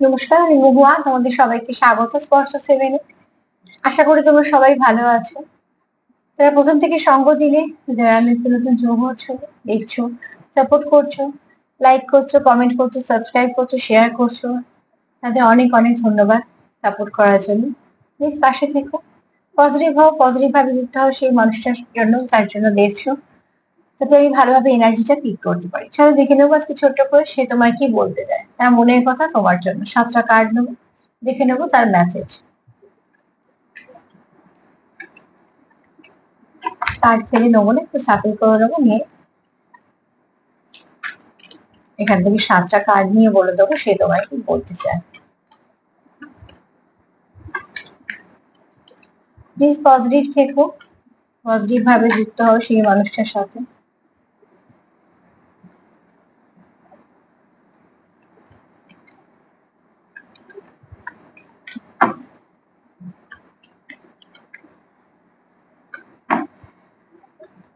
নমস্কার, আমি মহুয়া, তোমাদের সবাইকে স্বাগত স্পর্শ সেভেনে। আশা করি তোমরা সবাই ভালো আছো। যারা প্রথম থেকে সঙ্গ দিলে, যারা নতুন নতুন যোগ হচ্ছো, দেখছ সাপোর্ট করছ লাইক করছ কমেন্ট করছ সাবস্ক্রাইব করছ শেয়ার করছ, তাদের অনেক অনেক ধন্যবাদ সাপোর্ট করার জন্য। প্লিজ পাশে থেকো। পজিটিভ হও পজিটিভ ভাবে যুক্ত হও, সেই মানুষটার জন্য, তার জন্য দেখছ। যাতে আমি ভালোভাবে এনার্জিটা পিক করতে পারি চলো দেখে নেব আজকে ছোট্ট করে সে তোমায় কি বলতে চায়। তার মনের কথা তোমার জন্য। সাতটা কার্ড নেব। দেখে নেব তার মেসেজ কার্ড ফেলে নেব না, একটু সাফল করে নেব, নিয়ে এখান থেকে সাতটা কার্ড নিয়ে বলে দেবো, সে তোমায় কি বলতে চায়। প্লিজ পজিটিভ থেকো। পজিটিভ ভাবে যুক্ত হও সেই মানুষটার সাথে।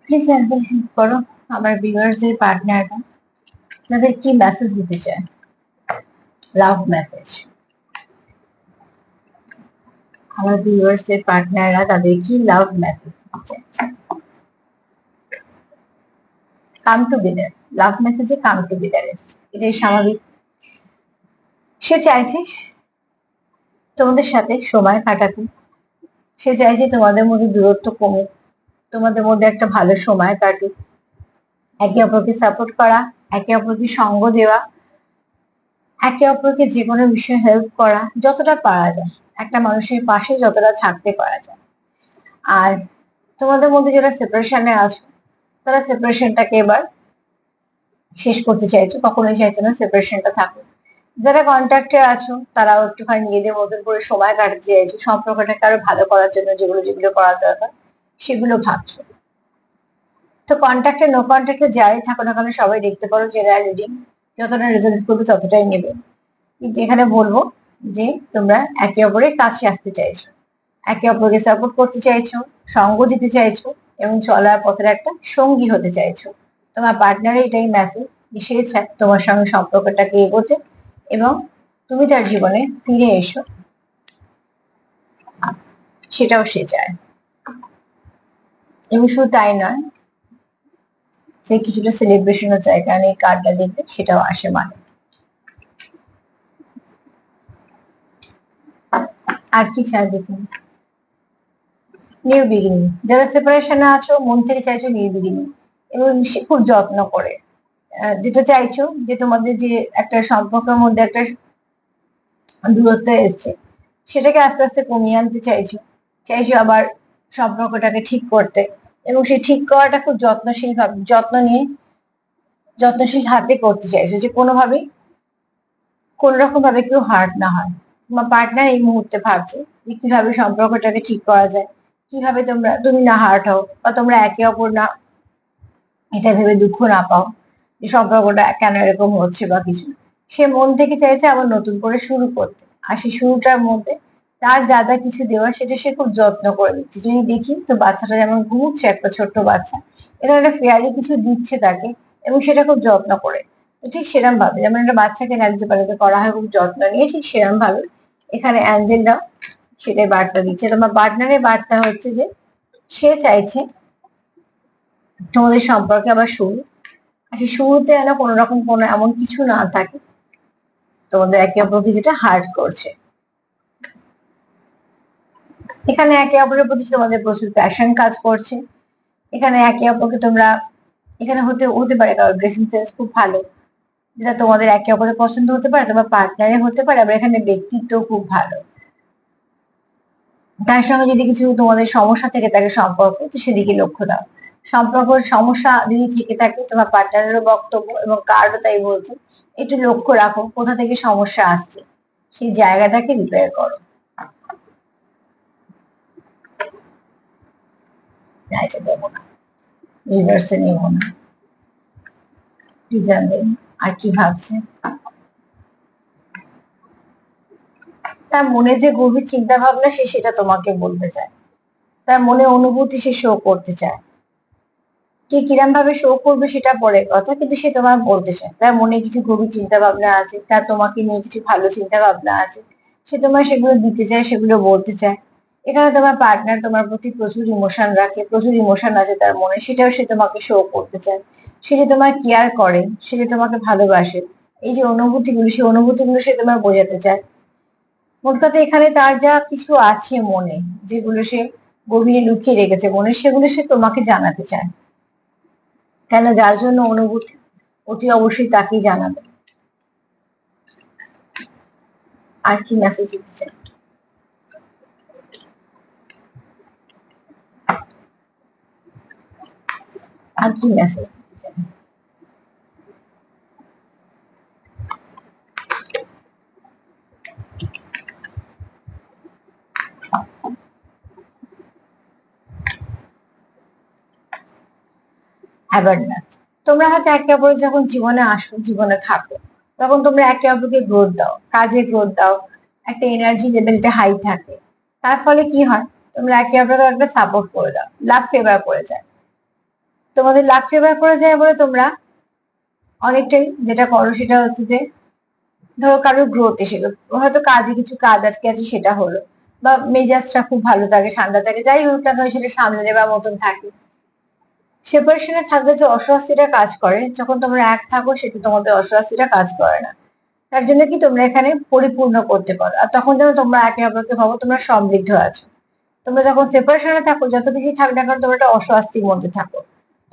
প্লিজ একজন হেল্প করো আমার ভিউয়ার্সদের পার্টনাররা তাদের কি মেসেজ দিতে চায়। লাভ মেসেজ আমার ভিউয়ার্সদের পার্টনাররা তাদের কি লাভ মেসেজ দিতে চাইছে কাম টুগেদার লাভ মেসেজে কাম টুগেদার এটাই স্বাভাবিক। সে চাইছে তোমাদের সাথে সময় কাটাতে। সে চাইছে তোমাদের মধ্যে দূরত্ব কমুক। তোমাদের মধ্যে একটা ভালো সময় কাটুক। একে অপরকে সাপোর্ট করা, একে অপরকে সঙ্গ দেওয়া, একে অপরকে যে কোনো বিষয়ে হেল্প করা, যতটা পারা যায়। একটা মানুষের পাশে যতটা থাকতে পারা যায়। আর তোমাদের মধ্যে যারা সেপারেশনে আছো, তারা সেপারেশনটাকে এবার শেষ করতে চাইছো, কখনোই চাইছো না সেপারেশনটা থাকুক। যারা কন্ট্যাক্টে আছো, তারাও একটুখানি নিজেদের মতন করে সময় কাটাতে চাইছো সম্পর্কটাকে আরও ভালো করার জন্য যেগুলো যেগুলো করার দরকার। সেগুলো ভাবছ। তো কন্ট্যাক্টে নো কন্ট্যাক্টে যাই থাকো না কেন সবাই দেখতে পারো জেনারেল রিডিং যতটা রেজাল্ট করবে ততটাই নেবে। কিন্তু এখানে বলব যে তোমরা একে অপরের কাছে আসতে চাইছো, একে অপরকে সাপোর্ট করতে চাইছো, সঙ্গ দিতে চাইছো এবং চলার পথের একটা সঙ্গী হতে চাইছো। তোমার পার্টনারে এটাই মেসেজ সে তোমার সঙ্গে সম্পর্কটাকে এগোতে এবং তুমি তার জীবনে ফিরে এসো। সেটাও সে চায়। এবং শুধু তাই নয়, সে কিছুটা সেলিব্রেশনও চায়, কারণ এই কার্ডটা দেখবে সেটাও আসে মানে আর কি চায় দেখুন নিউ বিগিনিং যারা সেপারেশনে আছো, মন থেকে চাইছো নিউ বিগিনিং এবং সে খুব যত্ন করে। যেটা চাইছো যে তোমাদের যে একটা সম্পর্কের মধ্যে একটা দূরত্ব এসছে, সেটাকে আস্তে আস্তে কমিয়ে আনতে চাইছো। চাইছো আবার সম্পর্কটাকে ঠিক করতে এবং সেই ঠিক করাটা খুব যত্নশীল ভাবে, যত্ন নিয়ে যত্নশীল হাতে করতে চাইছো যে কোনোভাবেই কোন রকম ভাবে কেউ হার্ট না হয়। তোমার পার্টনার এই মুহূর্তে ভাবছে যে কীভাবে সম্পর্কটাকে ঠিক করা যায়, কীভাবে তোমরা, তুমি না হার্ট হও বা তোমরা একে অপর না, এটা ভেবে দুঃখ না পাও যে সম্পর্কটা কেন এরকম হচ্ছে বা কিছু। সে মন থেকে চাইছে আবার নতুন করে শুরু করতে। আর সেই শুরুটার মধ্যে তার যা যা কিছু দেওয়া সেটা সে খুব যত্ন করে দিচ্ছে যদি দেখি তো বাচ্চাটা যেমন ঘুমুচ্ছে, একটা ছোট্ট বাচ্চা এখানে একটা ফেয়ারি কিছু দিচ্ছে তাকে এবং সেটা খুব যত্ন করে। তো ঠিক সেরকম ভাবে যেমন একটা বাচ্চাকে ন্যায্য করা হয় খুব যত্ন নিয়ে, ঠিক সেরকম ভাবে এখানে অ্যাঞ্জেলরা সেটাই বার্তা দিচ্ছে। তোমার পার্টনারের বার্তা হচ্ছে যে, সে চাইছে তোমাদের সম্পর্কে আবার শুরু আর সে শুরুতে যেন কোনো রকম কোনো এমন কিছু না থাকে, তোমাদের একে অপরকে যেটা হার্ট করছে। এখানে একে অপরের প্রতি তোমাদের প্রচুর প্যাশন কাজ করছে। এখানে একে অপরকে তোমরা, এখানে হতে হতে পারে কারোর ড্রেসিং সেন্স খুব ভালো, যেটা তোমাদের একে অপরের পছন্দ হতে পারে তোমার পার্টনারে হতে পারে, আবার এখানে ব্যক্তিত্ব খুব ভালো। তার সঙ্গে যদি কিছু তোমাদের সমস্যা থেকে থাকে সম্পর্ক, তো সেদিকে লক্ষ্য দাও। সম্পর্কের সমস্যা যদি থেকে থাকে, তোমার পার্টনারেরও বক্তব্য এবং কারও তাই বলছে, একটু লক্ষ্য রাখো কোথা থেকে সমস্যা আসছে। সেই জায়গাটাকে রিপেয়ার করো। এটা দেবো না রিভার্সে নেব না জানবেন আর কি তার মনে যে গভীর চিন্তা ভাবনা সে সেটা তোমাকে বলতে চায়। তার মনে অনুভূতি সে শো করতে চায়। কে কিরম ভাবে শো করবে সেটা পরে কথা, কিন্তু সে তোমার বলতে চায়। তার মনে কিছু গভীর চিন্তা ভাবনা আছে, তার তোমাকে নিয়ে কিছু ভালো চিন্তা ভাবনা আছে। সে তোমার সেগুলো দিতে চায়, সেগুলো বলতে চায়। এখানে তোমার পার্টনার তোমার প্রতি প্রচুর ইমোশন রাখে, প্রচুর ইমোশন আছে তার মনে, সেটাও সে তোমাকে শো করতে চায়। সে যে তোমার কেয়ার করে, সে যে তোমাকে ভালোবাসে, এই যে অনুভূতিগুলো, সেই অনুভূতিগুলো সে তোমার বোঝাতে চায়। মোট কথা এখানে তার যা কিছু আছে মনে, যেগুলো সে গভীরে লুকিয়ে রেখেছে মনে, সেগুলো সে তোমাকে জানাতে চায়। কেন? যার জন্য অনুভূতি অতি অবশ্যই তাকেই জানাবে। আর কি মেসেজ দিতে চায়? অ্যাওয়ারনেস তোমরা হয়তো একে অপরের যখন জীবনে আসো, জীবনে থাকো, তখন তোমরা একে অপরকে গ্রোথ দাও, কাজে গ্রোথ দাও, একটা এনার্জি লেভেলটা হাই থাকে। তার ফলে কি হয়? তোমরা একে অপরকে একটা সাপোর্ট করে দাও লাভ ফেভার করে যায়। তোমাদের লাভ ফেভার করে যায় বলে তোমরা? অনেকটাই যেটা করো সেটা হচ্ছে যে, ধরো কারোর গ্রোথ এসে হয়তো কাজে কিছু কাজ আটকে আছে, সেটা হলো। বা মেজাজটা খুব ভালো থাকে, ঠান্ডা থাকে, যাই হোক না সেটা সামনে নেবার মতন থাকে। সেপারেশনে থাকলে যে অস্বস্তিটা কাজ করে, যখন তোমরা এক থাকো সেটা তোমাদের অস্বস্তিটা কাজ করে না। তার জন্য কি তোমরা এখানে পরিপূর্ণ করতে পারো। আর তখন যেন তোমরা একে অপরকে ভাবো তোমরা সমৃদ্ধ আছো। তোমরা যখন সেপারেশনে থাকো, যত কিছু থাক না কারণ তোমরা একটা অস্বস্তির মধ্যে থাকো।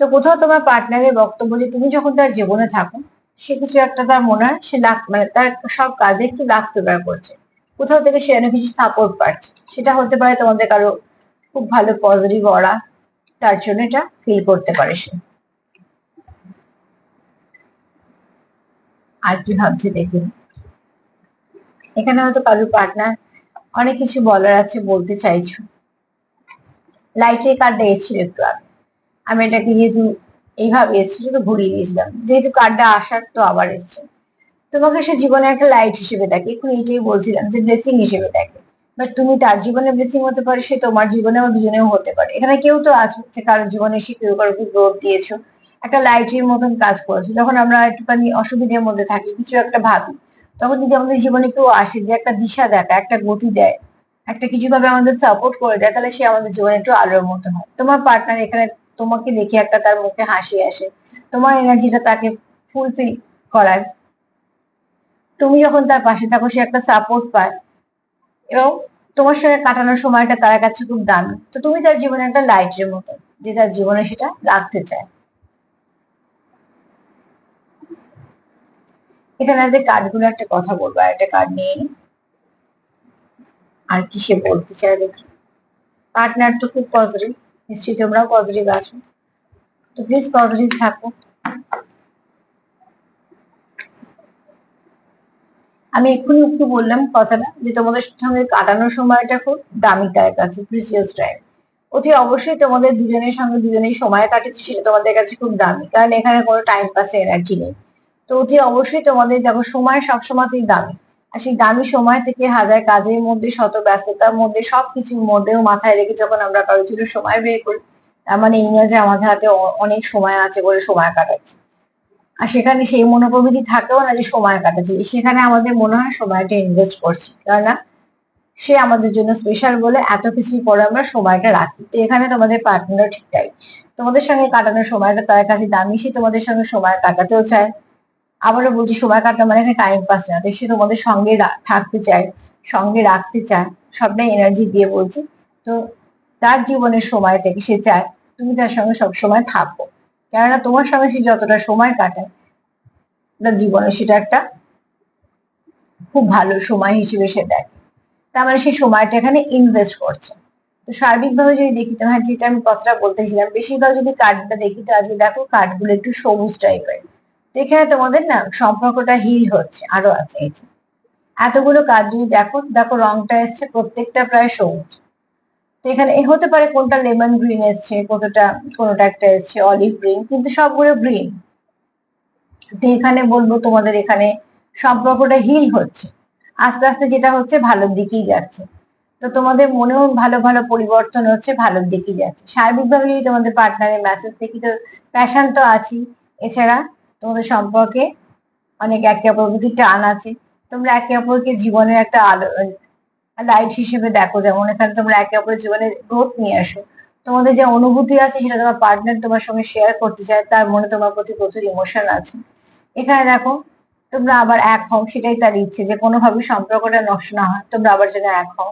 তো কোথাও তোমার পার্টনারের বক্তব্য তুমি যখন তার জীবনে থাকো, সে কিছু একটা তার মনে হয়, সে লাখ মানে তার সব কাজে একটু লাখ ফেভার করছে। কোথাও থেকে সে যেন কিছু সাপোর্ট পাচ্ছে। সেটা হতে পারে তোমাদের কারও খুব ভালো পজিটিভ অরা তার জন্য এটা ফিল করতে পারে সে। আর কি ভাবছে দেখুন এখানে হয়তো কারোর পার্টনার অনেক কিছু বলার আছে, বলতে চাইছো। লাইটের কার্ডটা এসেছিল একটু আগে। আমি এটাকে যেহেতু এইভাবে এসেছিল তো ঘুরিয়ে দিয়েছিলাম যেহেতু কার্ডটা আসার তো আবার এসছে। তোমাকে সে জীবনে একটা লাইট হিসেবে দেখে, এখন এইটাই বলছিলাম যে ব্লেসিং হিসেবে দেখে। বাট তুমি তার জীবনে ব্লেসিং হতে পারে, সে তোমার জীবনেও দুজনেও হতে পারে। এখানে কেউ তো আছে কারোর জীবনে সে কেউ কারোকে গ্রোথ দিয়েছ। একটা লাইটের মতন কাজ করেছ। যখন আমরা একটুখানি অসুবিধার মধ্যে থাকি, কিছু একটা ভাবি, তখন যদি আমাদের জীবনে কেউ আসে যে একটা দিশা দেখা একটা গতি দেয়, একটা কিছু ভাবে আমাদের সাপোর্ট করে দেয়, তাহলে সে আমাদের জীবনে একটু আলোর মতো হয়। তোমার পার্টনার এখানে তোমাকে দেখে একটা তার মুখে হাসি আসে। তোমার এনার্জিটা তাকে ফুলফিল করায়। তুমি যখন তার পাশে থাকো, সে একটা সাপোর্ট পায়। এবং তোমার সঙ্গে কাটানোর সময়টা তার কাছে খুব দামি। তো তুমি তার জীবনে একটা লাইটের মতো, যে তার জীবনে সেটা রাখতে চায়। এখানে যে কার্ডগুলো একটা কথা বলব, আর একটা কার্ড নিয়ে আর কি সে বলতে চায় দেখি। পার্টনার তো খুব পজিটিভ নিশ্চয়ই তোমরাও পজিটিভ আছো। তো প্লিজ পজিটিভ থাকো। আমি এক্ষুনি একটু বললাম কথাটা যে তোমাদের সঙ্গে কাটানোর সময়টা খুব দামি তার কাছে প্রিসিয়াস টাইম অতি অবশ্যই তোমাদের দুজনের সঙ্গে দুজনেই সময় কাটেছে সেটা তোমাদের কাছে খুব দামি। কারণ এখানে কোনো টাইম পাসে এনার্জি নেই। তো অতি অবশ্যই তোমাদের, দেখো, সময় সবসময়তেই দামি। সেই দামি সময় থেকে হাজার কাজের মধ্যে, শত ব্যস্ততার মধ্যে, সবকিছুর মধ্যেও মাথায় রেখে যখন আমরা কারোর জন্য সময় বের করি, তার মানে এই না যে আমাদের হাতে অনেক সময় আছে বলে সময় কাটাচ্ছি। আর সেখানে সেই মনোপ্রবৃতি থাকেও না যে সময় কাটাচ্ছি। সেখানে আমাদের মনে হয় সময়টা ইনভেস্ট করছি। কেননা সে আমাদের জন্য স্পেশাল বলে এত কিছু পরে আমরা সময়টা রাখি। তো এখানে তোমাদের পার্টনারও ঠিক তাই। তোমাদের সঙ্গে কাটানোর সময়টা তার কাছে দামি, সে তোমাদের সঙ্গে সময় কাটাতেও চায়। আবারও বলছি, সময় কাটানো মানে এখানে টাইম পাস না, তো সে তোমাদের সঙ্গে থাকতে চায়, সঙ্গে রাখতে চায়, সবটাই এনার্জি দিয়ে বলছি। তো তার জীবনের সময় থেকে সে চায়, তুমি তার সঙ্গে সব সময় থাকো। কেননা তোমার সঙ্গে সে যতটা সময় কাটায়, তার জীবনে সেটা একটা খুব ভালো সময় হিসেবে সে দেখে। তার মানে সেই সময়টা এখানে ইনভেস্ট করছে। তো সার্বিকভাবে যদি দেখি, তো হ্যাঁ যেটা আমি কথাটা বলতেছিলাম, বেশিরভাগ যদি কার্ডটা দেখি, তো আজকে দেখো কার্ডগুলো একটু সবুজ টাইপের এখানে তোমাদের না সম্পর্কটা হিল হচ্ছে, আরও আছে এই যে। এতগুলো কার্ড যদি দেখো দেখো রংটা এসছে প্রত্যেকটা প্রায় সবুজ। তো এখানে এ হতে পারে কোনটা লেমন গ্রিন এসছে, কতটা, কোনটা একটা এসছে অলিভ গ্রিন কিন্তু সবগুলো গ্রিন তো এখানে বলব তোমাদের এখানে সম্পর্কটা হিল হচ্ছে। আস্তে আস্তে যেটা হচ্ছে ভালোর দিকেই যাচ্ছে। তো তোমাদের মনেও ভালো ভালো পরিবর্তন হচ্ছে, ভালোর দিকেই যাচ্ছে। সার্বিকভাবে যদি তোমাদের পার্টনারের মেসেজ দেখি, তো প্যাশন তো আছেই। এছাড়া তোমাদের সম্পর্কে অনেক একে অপর প্রতি টান আছে। তোমরা একে অপরকে জীবনের একটা আলো লাইট হিসেবে দেখো। যেমন এখানে তোমরা একে অপরের জীবনে গ্রোথ নিয়ে আসো। তোমাদের যে অনুভূতি আছে সেটা তোমার পার্টনার তোমার সঙ্গে শেয়ার করতে চায়, তার মনে তোমার প্রতি প্রচুর ইমোশন আছে। এখানে দেখো, তোমরা আবার এক হও, সেটাই তার ইচ্ছে যে কোনোভাবে সম্পর্কটা নষ্ট না হয়। তোমরা আবার যেন এক হও।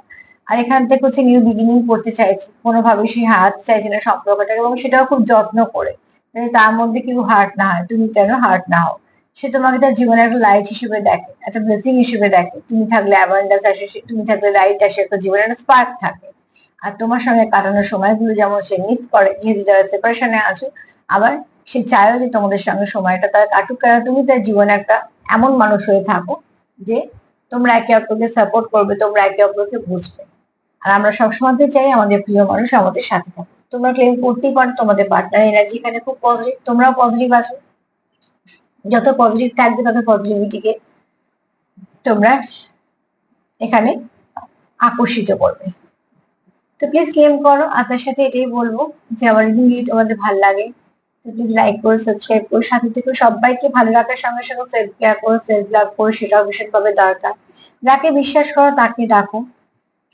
আর এখান থেকে হচ্ছে নিউ বিগিনিং করতে চাইছে কোনোভাবে সে হাত চাইছে না সম্পর্কটাকে এবং সেটাও খুব যত্ন করে। তার মধ্যে কেউ হার্ট না হয়, তুমি যেন হার্ট না হও? সে তোমাকে তার জীবনে একটা লাইট হিসেবে দেখে, একটা ব্লেসিং হিসেবে দেখে। তুমি থাকলে অ্যাবান্ডান্স আসে তুমি থাকলে লাইট আসে, একটা জীবনে একটা স্পার্ক থাকে। আর তোমার সঙ্গে কাটানোর সময়গুলো যেমন সে মিস করে, যেহেতু যারা সেপারেশনে আছো, আবার সে চায়ও যে তোমাদের সঙ্গে সময়টা তার কাটুক, কারণ তুমি তার জীবনে একটা এমন মানুষ হয়ে থাকো যে তোমরা একে অপরকে সাপোর্ট করবে, তোমরা একে অপরকে বুঝবে। আর আমরা সবসময় চাই আমাদের প্রিয় মানুষ আমাদের সাথে থাকে তোমরা ক্লেম করতেই পারো, তোমাদের পার্টনার এনার্জি এখানে খুব পজিটিভ তোমরাও পজিটিভ আছো। যত পজিটিভ থাকবে, তত পজিটিভিটিকে তোমরা এখানে আকর্ষিত করবে। তো প্লিজ ক্লেম করো। আপনার সাথে এটাই বলব যে আমার রিডিং তোমাদের ভালো লাগে, তো প্লিজ লাইক করো সাবস্ক্রাইব করো। সাথে থেকে সবাইকে ভালো রাখার সঙ্গে সঙ্গে সেলফ কেয়ার করো সেলফ লাভ করো, সেটাও ভীষণভাবে দরকার। যাকে বিশ্বাস করো, তাকে ডাকো।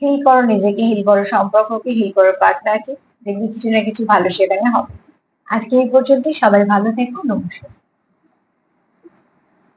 হিল করো, নিজেকে হিল করো, সম্পর্ককে হিল করো পার্টনারকে দেখবি কিছু না কিছু ভালো সেখানে হবে। আজকে এই পর্যন্তই। সবাই ভালো থেকো। নমস্কার।